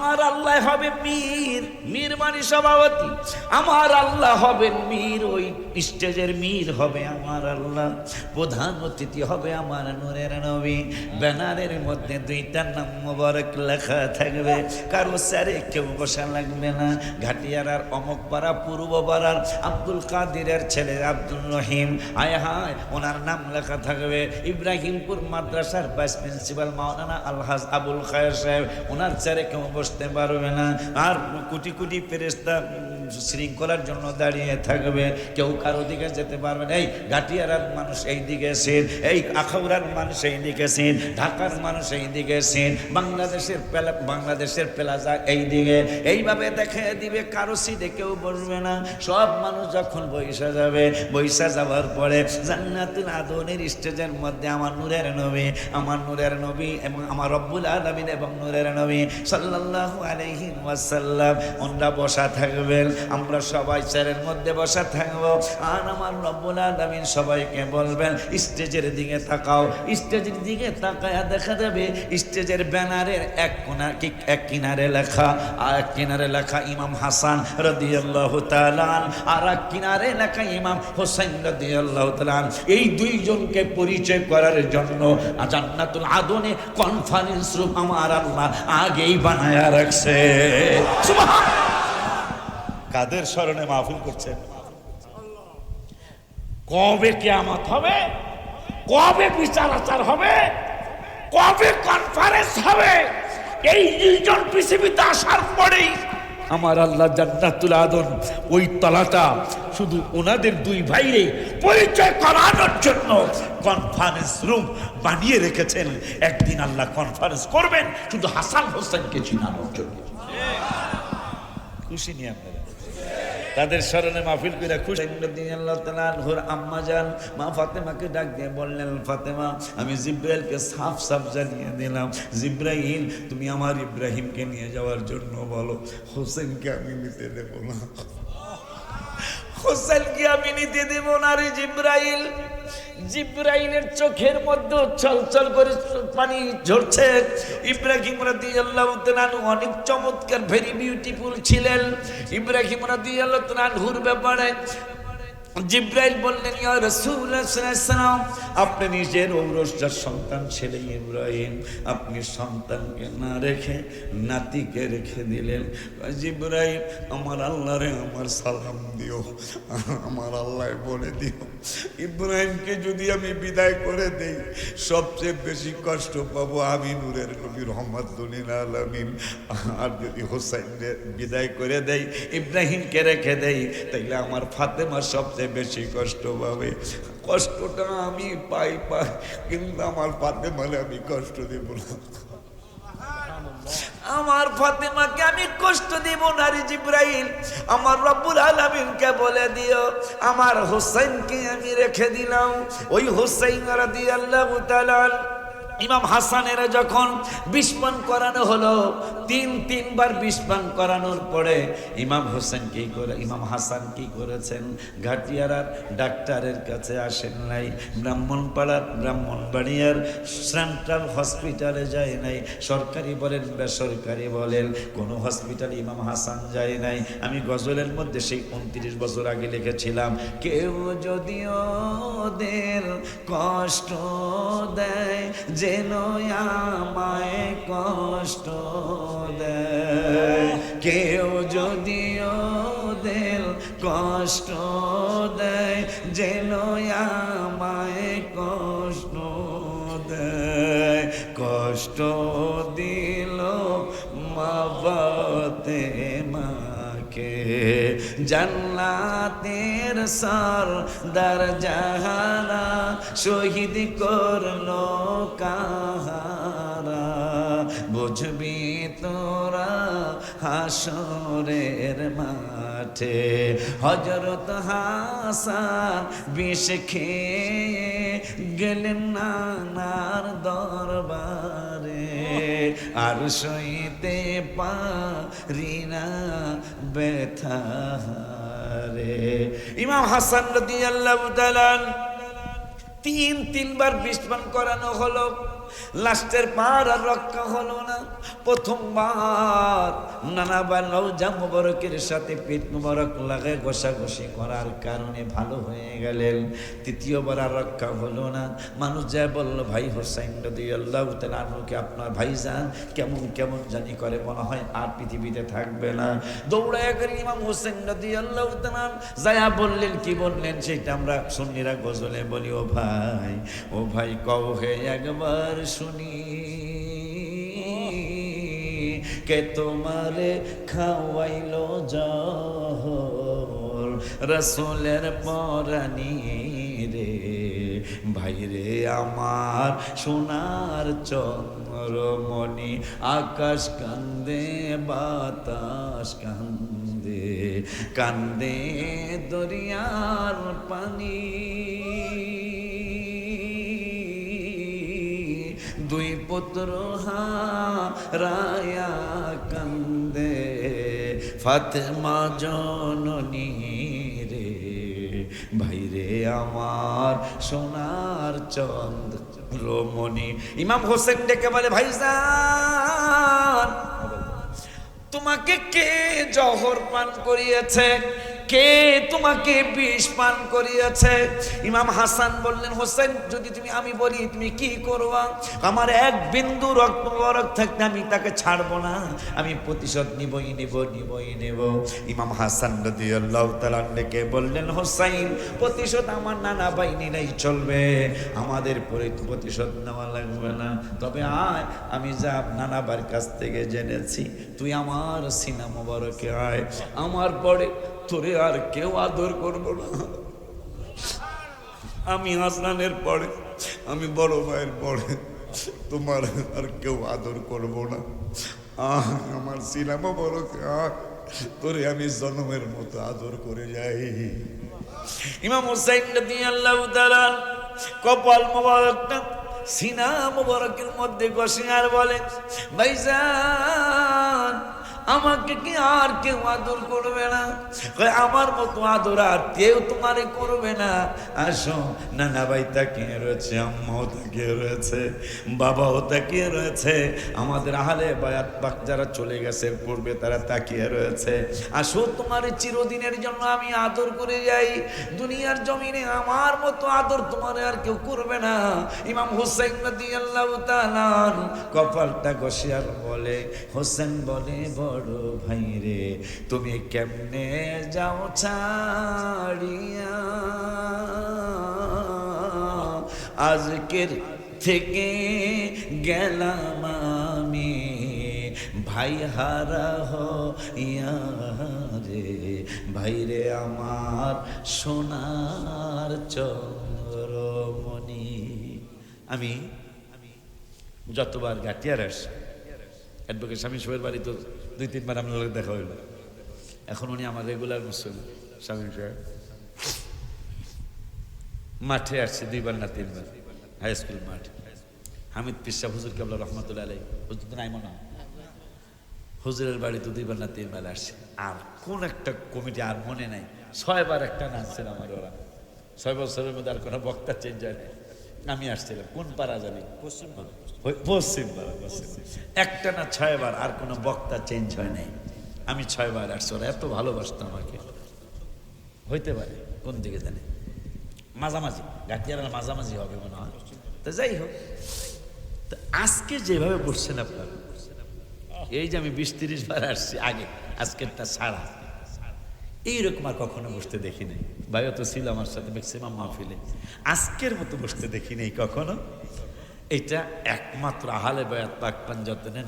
আমার আল্লাহ হবে মীর। মীর মানে সভাপতি। আমার আল্লাহ হবেন মীর, ওই স্টেজের মীর হবে আমার আল্লাহ। প্রধান অতিথি হবে আমার নূরের নবী। ব্যানারের মধ্যে দুইটা নাম মোবারক লেখা থাকবে। কারও স্যারে কেউ বসা লাগবে না। ঘাটিয়ার আর অমক পাড়া, পূর্ব পাড়ার আব্দুল কাদিরের ছেলে আব্দুল রহিম। আয় হায়, ওনার নাম লেখা থাকবে। ইব্রাহিমপুর মাদ্রাসার ভাইস প্রিন্সিপাল মাওলানা আলহাজ আবুল খায়ের সাহেব। ওনার স্যারে কেউ বসতে পারবে না। আর কোটি কোটি ফেরেস্তা শৃঙ্খলার জন্য দাঁড়িয়ে থাকবে। কেউ কারও দিকে যেতে পারবে না। এই ঘাটিয়ারার মানুষ এই দিকে সিন এই আখাউড়ার মানুষ এই দিকে সিন ঢাকার মানুষ এই দিকে সিন বাংলাদেশের বাংলাদেশের প্লাজা এই দিকে এইভাবে দেখে দিবে, কারও সিটে কেউ বসবে না। সব মানুষ যখন বৈশা যাবে বৈশা যাওয়ার পরে জান্নাতুল আদনের স্টেজের মধ্যে আমার নূরের নবী, আমার নূরের নবী এবং আমার রব্বুল আলমিন এবং নূরের নবী সাল্লাল্লাহু আলাইহি ওয়াসাল্লাম, ওনরা বসা থাকবেন। আমরা সবাই চেয়ারের মধ্যে বসা থাকব। আর আমার রব্বুল আলমিন সবাইকে বলবেন, স্টেজের দিকে তাকাও। স্টেজের দিকে তাকায়া দেখা যাবে, স্টেজের ব্যানারের এক কোনা কি এক কিনারে লেখা, আর এক কিনারে লেখা ইমাম হাসান রাদিয়াল্লাহু তাআলা আর এক কিনারে লেখা ইমাম হোসেন রাদিয়াল্লাহু তাআলা এই দুইজনকে পরিচয় করার জন্য জান্নাতুল আদনে কনফারেন্স রুম আমার আল্লাহ আগেই বানায়া রাখছে। সুবহান কাদের স্মরণে মাহফিল করছেন? কবে কিয়ামত হবে? কবে বিচার আচার হবে? কবে কনফারেন্স হবে? এই দুইজন পৃথিবীতে আসার পরেই আমার আল্লাহ জান্নাতুল আদন ওই তলাটা শুধু ওনাদের দুই ভাইরে পরিচয় করানোর জন্য কনফারেন্স রুম বানিয়ে রেখেছেন। একদিন আল্লাহ কনফারেন্স করবেন শুধু হাসান হোসেনকে চিনানোর জন্য। খুশি নিয়ে আপনারা? তাদের স্মরণে মাহফিল করে খুশি। আল্লাহ আম্মা যান মা ফাতেমাকে ডাক দিয়ে বললেন ফাতেমা আমি জিব্রাইলকে সাফ সাফ জানিয়ে দিলাম জিব্রাহিম তুমি আমার ইব্রাহিমকে নিয়ে যাওয়ার জন্য বলো হোসেনকে আমি নিতে দেবো না। হোসেনকে আমি নিতে দেবো না রে জিব্রাইল। জিব্রাইলের চোখের মধ্যে চলচল করে পানি ঝরছে। ইব্রাহিম রাদিয়াল্লাহু তাআলা অনেক চমৎকার ভেরি বিউটিফুল ছিলেন। ইব্রাহিম রাদিয়াল্লাহু তাআলার ব্যাপারে জিব্রাইল বললেন আপনি নিজের ঔরসজার সন্তান ছেলে ইব্রাহিম, আপনি সন্তানকে না রেখে নাতিকে রেখে দিলেন। জিব্রাইল, আমার আল্লাহরে আমার সালাম দিও, আমার আল্লাহ বলে দিও। ইব্রাহিমকে যদি আমি বিদায় করে দেই, সবচেয়ে বেশি কষ্ট পাবো আমি নূরের নবী রহমাতুল্লিল আলমিন। আর যদি হোসাইনকে বিদায় করে দেই, ইব্রাহিমকে রেখে দেই, তাইলে আমার ফাতেমা সবচেয়ে বেশি কষ্ট পাবে। কষ্টটা আমি পাই পাই, কিন্তু আমার ফাতেমারে আমি কষ্ট দেব না। আমার ফাতেমাকে আমি কষ্ট দিব না রে জিব্রাইল। আমার রব্বুল আলমিনকে বলে দিও, আমার হোসেনকে আমি রেখে দিলাম। ওই হোসেন রাদিয়াল্লাহু তাআলা ইমাম হাসানের যখন বিস্মান করানো হলো, তিন, তিনবার বিস্মান করানোর পরে ইমাম হোসেন কি করে, ইমাম হাসান কি করেছেন? ঘাটিয়ারার ডাক্তারের কাছে আসেন নাই, ব্রাহ্মণপাড়ার ব্রাহ্মণবাড়িয়ার সেন্ট্রাল হসপিটালে যায় নাই। সরকারি বলেন, বেসরকারি বলেন, কোনো হসপিটালে ইমাম হাসান যায় নাই। আমি গজলের মধ্যে সেই উনত্রিশ বছর আগে লিখেছিলাম, কেউ যদিও ওদের কষ্ট দেয় যেন আমায় কষ্ট দেয়। কেউ যদিও ওদের কষ্ট দেয় যেন আমায় কষ্ট দেয়। কষ্ট দিল মা বাতে মাকে জান্নাতের সর দার জাহারা শহীদ করল কাহারা? বুঝবি তোরা হাসরের মাঠে হজরত হাসান বিষ খেয়ে গেলেন নানার দরবারে। আর সইতে পারি না ব্যথা রে ইমাম হাসান রদি আল্লাহ তিন তিনবার বিস্মান করানো হলো। লাস্টের পার আর রক্ষা হলো না। প্রথমবার নানা বা লৌজা মুবারকের সাথে পেট মুবারক লাগে ঘষাঘষি করার কারণে ভালো হয়ে গেলেন। তৃতীয়বার আর রক্ষা হলো না। মানুষ যা বলল, ভাই হোসাইন রদি আল্লাহ তালুকে আপনার ভাই যান কেমন কেমন জানি করে মনে হয় আর পৃথিবীতে থাকবে না। দৌড়ায় করে ইমাম হোসেন রদি আল্লাহ তালান যায়া বললেন, কি বললেন সেটা আমরা সুন্নিরা গজলে বলি, ও ভাই ও ভাই কও হে একবার শুনি, কে তোমারে খাওয়াইলো জহর রসুলের পরানি রে, ভাইরে আমার সোনার চন্দ্রমণি, আকাশ কান্দে, বাতাস কান্দে কান্দে দরিয়ার পানি। দুই পুত্র রায়া কান্দে। ফাতেমা জননী রে, ভাইরে আমার সোনার চন্দ্রমণি। ইমাম হোসেন ডেকে বলে, ভাইজান, তোমাকে কে জহর পান করিয়েছে? কে তোমাকে বিষ পান করিয়েছে? ইমাম হাসান বললেন, হোসেন, যদি তুমি, আমি বলি, তুমি কি করবা? আমার এক বিন্দু রক্ত বরক থাকতে আমি তাকে ছাড়বো না। আমি প্রতিশোধ নিবই, নিব, নিবই, নেব। ইমাম হাসান রদি আল্লাহ তালান্ডেকে বললেন হোসাইন প্রতিশোধ আমার নানা বাহিনী নাই চলবে। আমাদের পরে, প্রতিশোধ নেওয়া লাগবে না। তবে আয়, আমি যা নানাবার কাছ থেকে জেনেছি, তুই আমার সিনা মোবারকে আয়। আমার পরে তোরে আর কেউ আদর করব না। আমি হাসনানের পরে, আমি বড় ভাইয়ের পরে তোমার আর কেউ আদর করব না। আহ, আমার সিনেমা বড় তোরে আমি জন্মের মতো আদর করে যাই। ইমাম হুসাইন রাদিয়াল্লাহু তাআলা কপাল মোবারকটা, সিনা মোবারকের মধ্যে আর বলে, ভাইজান আমাকে কি আর কেউ আদর করবে না? আমার মতো আদর আর কেউ তোমারে করবে না। আসো নানা ভাই তাকিয়ে রয়েছে, আম্মাও তাকিয়ে রয়েছে, বাবাও তাকিয়ে রয়েছে। আমাদের আহলে বায়াত পাক যারা চলে গেছে পূর্বে তারা তাকিয়ে রয়েছে। আসো, তোমার চিরদিনের জন্য আমি আদর করে যাই। দুনিয়ার জমিনে আমার মতো আদর তোমার আর কেউ করবে না। ইমাম হুসাইন রাদিয়াল্লাহু তাআলা কপালটা ঘষিয়ার বলে, হোসেন বলে, বড় ভাই রে, তুমি কেমনে যাও ছাড়িয়া? আজকের থেকে গেলাম আমি, ভাই হারা হইয়া রে। ভাই রে, আমার সোনার চন্দ্রমণি। আমি যতবার গাটিয়ার আসি অ্যাডভোকেট স্বামী সোহের বাড়ি তো দুই তিনবার আপনার লোক দেখা হইল। এখন উনি আমার রেগুলার মুসলিম, স্বামী সাহেব মাঠে আসছে দুইবার না তিনবার হাই স্কুল মাঠ। হামিদ পিসা হুজুর কাবলা রহমতুল্লাহ আলাই হুজুর তো নাই মনে। হুজুরের বাড়ি তো দুইবার না তিনবার আসছে। আর কোন একটা কমিটি আর মনে নাই, ছয়বার একটা নাচছেন আমার ওরা। ছয় বছরের মধ্যে আর কোনো বক্তা চেঞ্জ হয় নাই। আমি আসছিলাম। কোন পাড়া জানি? পশ্চিম পশ্চিম পাড়া, পশ্চিম একটা না ছয়বার আর কোনো বক্তা চেঞ্জ হয় নাই। আমি ছয়বার আসছি, ওরা এত ভালোবাসতো আমাকে। হইতে পারে, কোন দিকে জানে। মাঝামাঝি গাটিয়ার মাঝামাঝি হবে মনে হয়। তো যাই হোক, তো আজকে যেভাবে বসছেন আপনারা, এই যে আমি বিশ তিরিশ বার আসছি আগে, আজকেরটা ছাড়া এইরকম আর কখনো বসতে দেখি নাই। ভাইও তো ছিল আমার সাথে ম্যাক্সিমাম মাহফিলে। আজকের মতো বসতে দেখি নাই কখনো। এটা একমাত্র আহালে বয়াত পাক পাঞ্জতনের